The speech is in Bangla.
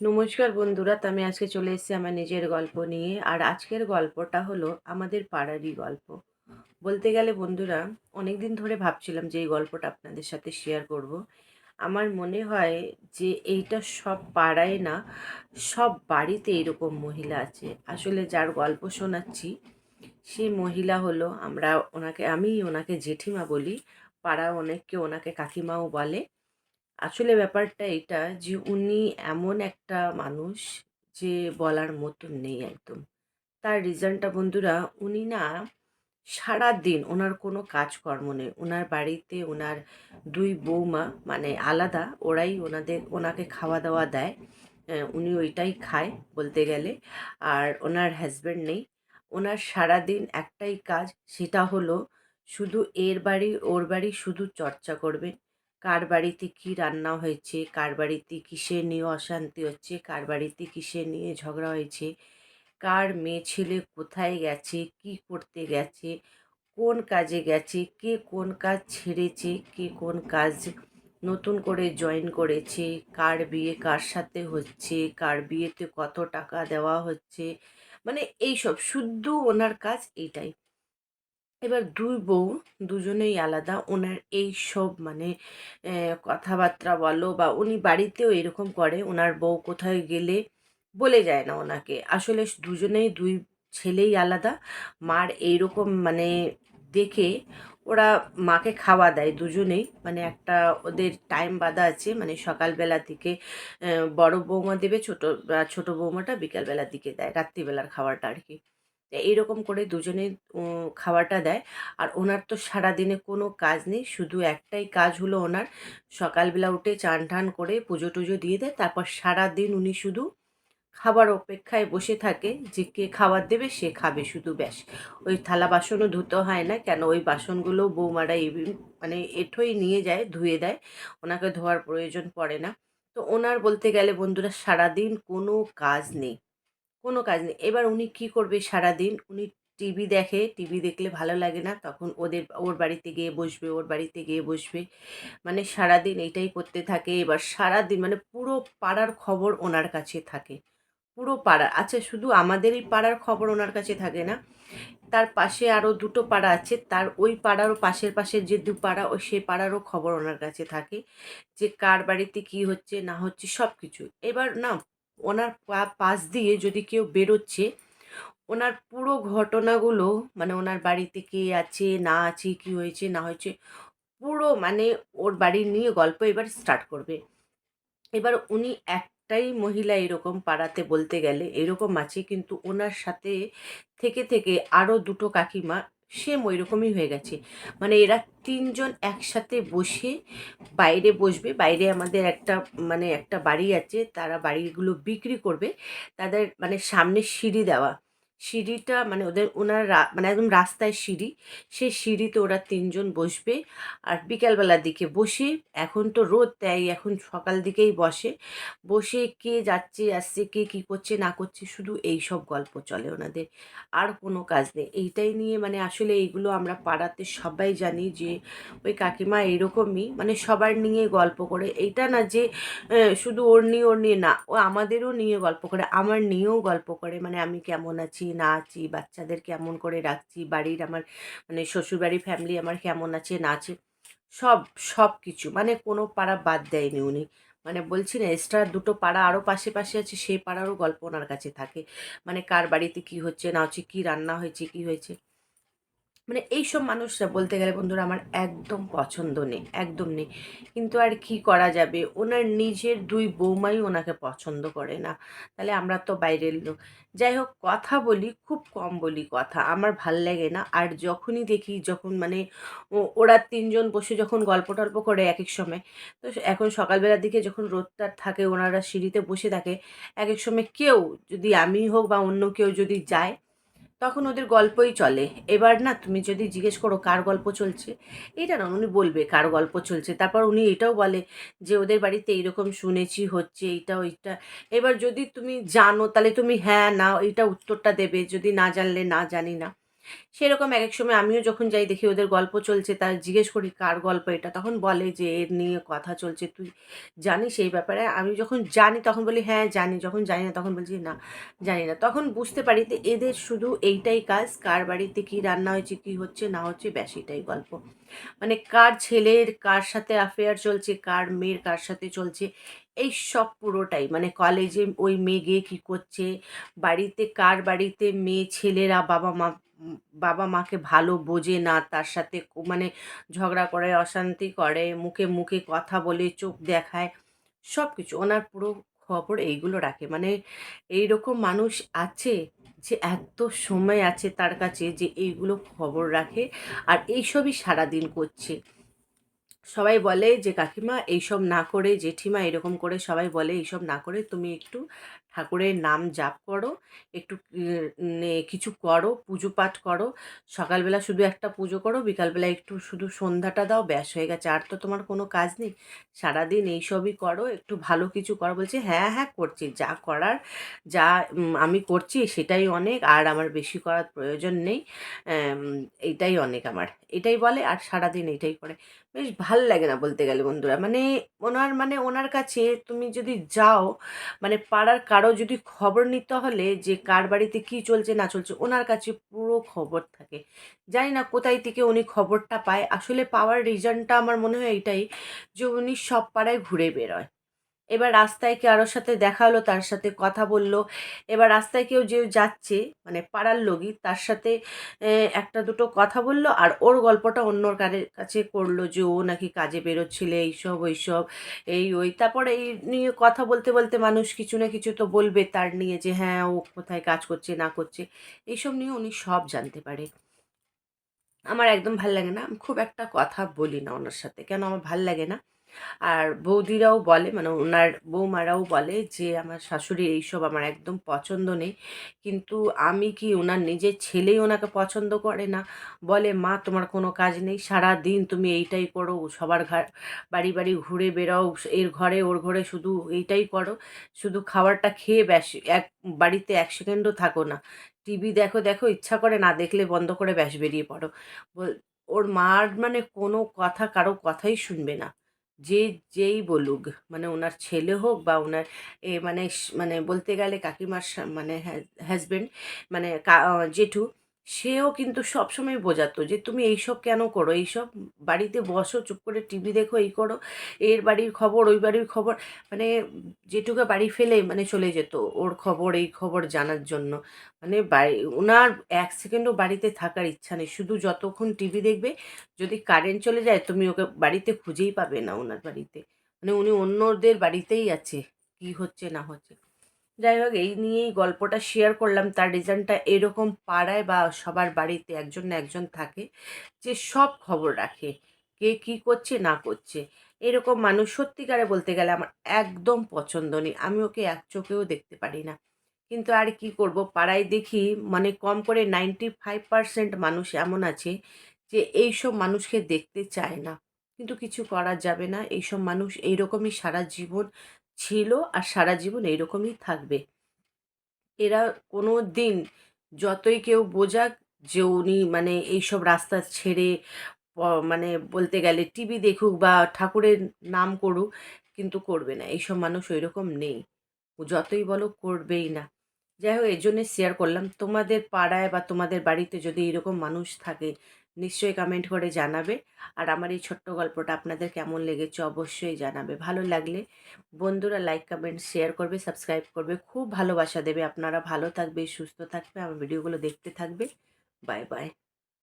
নমস্কার বন্ধুরা আমি আজকে চলে এসেছি আমার নিজের গল্প নিয়ে। আর আজকের গল্পটা হলো আমাদের পাড়ারই গল্প। বলতে গেলে বন্ধুরা অনেক দিন ধরে ভাবছিলাম যে এই গল্পটা আপনাদের সাথে শেয়ার করব। আমার মনে হয় যে এইটা সব পাড়ায় না, সব বাড়িতে এরকম মহিলা আছে। আসলে যার গল্প শোনাচ্ছি সেই মহিলা হলো আমরা ওনাকে, আমি ওনাকে জেঠিমা বলি। পাড়া অনেককে ওনাকে কাকিমাও বলে। আসলে ব্যাপারটা এটা যে, উনি এমন একটা মানুষ যে, বলার মতন নেই একদম। তার রিজনটা বন্ধুরা, উনি না সারাদিন ওনার কোনো কাজকর্ম নেই। ওনার বাড়িতে ওনার দুই বৌমা মানে আলাদা, ওরাই ওনাদের, ওনাকে খাওয়া দাওয়া দেয়। উনি ওইটাই খায় বলতে গেলে। আর ওনার হাজব্যান্ড নেই। ওনার সারাদিন একটাই কাজ, সেটা হলো শুধু এর বাড়ি, ওর বাড়ি শুধু চর্চা করবে। কার বাড়িতে কি রান্না হয়েছে, কার বাড়িতে কিসে নিয়ে অশান্তি হচ্ছে, কার বাড়িতে কিসে নিয়ে ঝগড়া হয়েছে, কার মেয়ে ছেলে কোথায় গেছে, কি করতে গেছে, কোন কাজে গেছে, কে কোন কাজ ছেড়েছে, কে কোন কাজ নতুন করে জয়েন করেছে, কার বিয়ে কার সাথে হচ্ছে, কার বিয়েতে কত টাকা দেওয়া হচ্ছে মানে এইসব শুদ্ধ ওনার কাজ এইটাই। এবার দুই বউ দুজনেই আলাদা। ওনার এই সব মানে কথাবার্তা বলো বা উনি বাড়িতেও এরকম করে, ওনার বউ কোথায় গেলে বলে যায় না ওনাকে। আসলে দুজনেই দুই ছেলেই আলাদা। মার এইরকম মানে দেখে ওরা মাকে খাওয়া দেয় দুজনেই। মানে একটা ওদের টাইম বাঁধা আছে মানে সকালবেলা থেকে বড় বৌমা দেবে, ছোট ছোট বৌমাটা বিকালবেলার দিকে দেয়, রাত্রিবেলার খাবারটা আর কি। এইরকম করে দুজনে খাওয়াটা দেয়। আর ওনার তো সারাদিনে কোনো কাজ নেই, শুধু একটাই কাজ হলো ওনার। সকালবেলা উঠে চান টান করে পুজো টুজো দিয়ে দেয়, তারপর সারাদিন উনি শুধু খাবার অপেক্ষায় বসে থাকে, যে কে খাবার দেবে সে খাবে শুধু ব্যাস। ওই থালা বাসনও ধুতে হয় না, কেন ওই বাসনগুলো বৌমারা মানে এঠোই নিয়ে যায়, ধুয়ে দেয়। ওনাকে ধোয়ার প্রয়োজন পড়ে না। তো ওনার বলতে গেলে বন্ধুরা সারাদিন কোনো কাজ নেই। কোনো কাজ নেই। এবার উনি কি করবে সারাদিন? উনি টিভি দেখে, টিভি দেখলে ভালো লাগে না। তখন ওদের, ওর বাড়িতে গিয়ে বসবে, ওর বাড়িতে গিয়ে বসবে। মানে সারাদিন এইটাই করতে থাকে। এবার সারাদিন মানে পুরো পাড়ার খবর ওনার কাছে থাকে। পুরো পাড়া আচ্ছা শুধু আমাদেরই পাড়ার খবর ওনার কাছে থাকে না? তার পাশে আরও দুটো পাড়া আছে। তার ওই পাড়ারও পাশের পাশের যে দু পাড়া ও সে পাড়ারও খবর ওনার কাছে থাকে। যে কার বাড়িতে কি হচ্ছে, না হচ্ছে সব কিছু এবার না ওনার পাশ দিয়ে যদি কেউ বেরোচ্ছে, ওনার পুরো ঘটনাগুলো মানে ওনার বাড়িতে কে আছে, না আছে, কি হয়েছে, না হয়েছে, পুরো মানে ওর বাড়ি নিয়ে গল্প এবার স্টার্ট করবে। এবার উনি একটাই মহিলা এরকম পাড়াতে বলতে গেলে এরকম আছে, কিন্তু ওনার সাথে থেকে থেকে আরও দুটো কাকিমা সেম ওই রকমই হয়ে গেছে। মানে এরা তিনজন একসাথে বসে বাইরে বসবে, বাইরে আমাদের একটা মানে একটা বাড়ি আছে, তারা বাড়িগুলো বিক্রি করবে, তাদের মানে সামনে সিঁড়ি দেওয়া। সিঁড়িটা মানে ওদের ওনার মানে একদম রাস্তায় সিঁড়ি, সেই সিঁড়িতে ওরা তিনজন বসবে আর বিকালবেলার দিকে বসে, এখন তো রোদ তাই এখন সকাল দিকেই বসে বসে কে যাচ্ছে, আসছে, কে কী করছে, না করছে, শুধু এই সব গল্প চলে ওনাদের, আর কোনো কাজ নেই। এইটাই নিয়ে মানে আসলে এইগুলো আমরা পাড়াতে সবাই জানি যে, ওই কাকিমা এরকমই মানে সবার নিয়ে গল্প করে, এইটা না যে শুধু ওর নিয়ে ওর নিয়ে না, ও আমাদেরও নিয়ে গল্প করে, আমার নিয়েও গল্প করে মানে আমি কেমন আছি না আছি বাচ্চাদের কেমন করে রাখছি, বাড়ির আমার মানে শ্বশুরবাড়ির ফ্যামিলি আমার কেমন আছে না আছে সব সব কিছু। মানে কোনো পাড়া বাদ দেয়নি উনি। মানে বলছি না এক্সট্রা দুটো পাড়া আরও পাশে পাশে আছে সেই পাড়ারও গল্প ওনার কাছে থাকে। মানে কার বাড়িতে কি হচ্ছে না হচ্ছে কী রান্না হয়েছে, কি হয়েছে? মানে এইসব মানুষরা বলতে গেলে বন্ধুরা আমার একদম পছন্দ নেই, একদম নেই। কিন্তু আর কি করা যাবে? ওনার নিজের দুই বৌমাই ওনাকে পছন্দ করে না। তাহলে আমরা তো বাইরের লোক। যাই হোক, কথা বলি, খুব কম বলি কথা। আমার ভালো লাগে না। আর যখনই দেখি যখন মানে ওরা তিনজন বসে যখন গল্প টল্প করে এক এক সময়, তো এখন সকালবেলার দিকে যখন রোদটা থাকে, ওনারা সিঁড়িতে বসে থাকে, এক এক সময় কেউ যদি আমি হোক বা অন্য কেউ যদি যায় তখন ওদের গল্পই চলে। এবার না তুমি যদি জিজ্ঞেস করো, কার গল্প চলছে? এটা না, উনি বলবে কার গল্প চলছে। তারপর উনি এটাও বলে যে, ওদের বাড়িতে এইরকম শুনেছি, হচ্ছে এইটা ওইটা এবার যদি তুমি জানো, তাহলে তুমি হ্যাঁ না, এইটা উত্তরটা দেবে। যদি না জানলে, না জানি না। সেরকম এক এক সময় আমিও যখন যাই দেখি ওদের গল্প চলছে তার জিজ্ঞেস করি, কার গল্প এটা? তখন বলে যে, এর নিয়ে কথা চলছে, তুই জানিস এই ব্যাপারে? আমি যখন জানি তখন বলি হ্যাঁ জানি। যখন জানি না তখন বলছি, না, জানি না। তখন বুঝতে পারি যে, এদের শুধু এইটাই কাজ, কার বাড়িতে কী রান্না হয়েছে, কী হচ্ছে, না হচ্ছে, ব্যাস এটাই গল্প। মানে কার ছেলের কার সাথে অ্যাফেয়ার চলছে, কার মেয়ের কার সাথে চলছে, এই সব পুরোটাই। মানে কলেজে ওই মেয়ে গিয়ে কী করছে, বাড়িতে কার বাড়িতে মেয়ে ছেলেরা বাবা মা বাবা মাকে ভালো বোঝে না, তার সাথে মানে ঝগড়া করে, অশান্তি করে, মুখে মুখে কথা বলে, চোখ দেখায় সব কিছু ওনার পুরো খবর এইগুলো রাখে। মানে এই রকম মানুষ আছে যে এত সময় আছে তার কাছে যে এইগুলো খবর রাখে আর এইসবই সারাদিন করছে। সবাই বলে যে কাকিমা এইসব না করে জেঠিমা এরকম করে সবাই বলে এইসব না করে তুমি একটু ঠাকুরের নাম জাপ করো একটু কিছু করো পুজো পাঠ করো। সকালবেলা শুধু একটা পুজো করো বিকালবেলা একটু শুধু সন্ধ্যাটা দাও ব্যাস হয়ে গেছে। আর তো তোমার কোনো কাজ নেই। সারাদিন এইসবই করো একটু ভালো কিছু করো। বলছে হ্যাঁ হ্যাঁ করছি। যা করার যা আমি করছি সেটাই অনেক। আর আমার বেশি করার প্রয়োজন নেই। উম, এইটাই অনেক আমার। এটাই বলে আর সারাদিন এইটাই করে। বেশ ভালো লাগে না বলতে গেলে বন্ধুরা। মানে ওনার মানে ওনার কাছে তুমি যদি যাও মানে পাড়ার কারও যদি খবর নিতে হলে যে কার বাড়িতে কি চলছে, না চলছে, ওনার কাছে পুরো খবর থাকে। জানি না কোথায় থেকে উনি খবরটা পায়। আসলে পাওয়ার রিজনটা আমার মনে হয় এটাই যে উনি সব পাড়ায় ঘুরে বেরোয়। এবার রাস্তায় কারোর সাথে দেখা হলো, তার সাথে কথা বলল। এবার রাস্তায় কেউ যে যাচ্ছে মানে পাড়ার লোকই, তার সাথে একটা দুটো কথা বলল আর ওর গল্পটা অন্যর কারের কাছে করল যে ও নাকি কাজে বেরোচ্ছিলে, এইসব, ওইসব, এই, ওই। তারপরে এই নিয়ে কথা বলতে বলতে মানুষ কিছু না কিছু তো বলবে তার নিয়ে যে হ্যাঁ ও কোথায় কাজ করছে, না করছে। এইসব নিয়ে উনি সব জানতে পারে। আমার একদম ভালো লাগে না। খুব একটা কথা বলি না ওনার সাথে, কেন আমার ভালো লাগে না। আর বৌদিরাও বলে মানে ওনার বৌমারাও বলে যে, আমার শাশুড়ি এইসব আমার একদম পছন্দ নেই। কিন্তু আমি কি ওনার নিজের ছেলেই ওনাকে পছন্দ করে না? বলে, মা, তোমার কোনো কাজ নেই। সারা দিন তুমি এইটাই করো, সবার ঘর বাড়ি বাড়ি ঘুরে বেরাও এর ঘরে, ওর ঘরে শুধু এইটাই করো। শুধু খাবারটা খেয়ে ব্যাস, এক, বাড়িতে এক সেকেন্ডও থাকো না। টিভি দেখো দেখো, ইচ্ছা করে না দেখলে বন্ধ করে ব্যাস বেরিয়ে পড়ো। ওর মার মানে কোনো কথা, কারও কথাই শুনবে না। যে যেই বলুক মানে ওনার ছেলে হোক বা ওনার এ মানে মানে বলতে গেলে কাকিমার মানে হ্যাজব্যান্ড মানে জেঠু সেও কিন্তু সবসময় বোঝাতো যে, তুমি এইসব কেন করো? এইসব বাড়িতে বসো, চুপ করে টিভি দেখো, এই করো। এর বাড়ির খবর, ওই বাড়ির খবর। মানে যেটুকু বাড়ি ফেলে মানে চলে যেত ওর খবর, এই খবর জানার জন্য। মানে বাড়ি ওনার এক সেকেন্ডও বাড়িতে থাকার ইচ্ছা নেই। শুধু যতক্ষণ টিভি দেখবে, যদি কারেন্ট চলে যায়, তুমি ওকে বাড়িতে খুঁজেই পাবে না ওনার বাড়িতে। মানে উনি অন্যদের বাড়িতেই আছে, কি হচ্ছে না হচ্ছে। যাই হোক, এই নিয়েই গল্পটা শেয়ার করলাম। তার রিজনটা এরকম পাড়ায় বা সবার বাড়িতে একজন না একজন থাকে যে সব খবর রাখে, কে কি করছে, না করছে। এরকম মানুষ সত্যিকারে বলতে গেলে আমার একদম পছন্দ নেই। আমি ওকে এক চোখেও দেখতে পারি না। কিন্তু আর কি করব? পাড়ায় দেখি মানে কম করে নাইনটি ফাইভ পার্সেন্ট মানুষ এমন আছে যে এইসব মানুষকে দেখতে চায় না। কিন্তু কিছু করা যাবে না। এইসব মানুষ এইরকমই সারা জীবন ছিল আর সারা জীবন এইরকমই থাকবে। এরা কোনো দিন যতই কেউ বোঝাক যে উনি মানে এইসব রাস্তা ছেড়ে মানে বলতে গেলে টিভি দেখুক বা ঠাকুরের নাম করুক, কিন্তু করবে না। এইসব মানুষ ওইরকম নেই। যতই বলো করবেই না। যাই হোক এই জন্যে শেয়ার করলাম। তোমাদের পাড়ায় বা তোমাদের বাড়িতে যদি এরকম মানুষ থাকে, নিশ্চয়ই কমেন্ট করে জানাবে। আর আমার এই ছোট্ট গল্পটা আপনাদের কেমন লেগেছে অবশ্যই জানাবে। ভালো লাগলে বন্ধুরা লাইক কমেন্ট শেয়ার করবে সাবস্ক্রাইব করবে। খুব ভালোবাসা দেবে। আপনারা ভালো থাকবে, সুস্থ থাকবে। আমার ভিডিওগুলো দেখতে থাকবে। Bye bye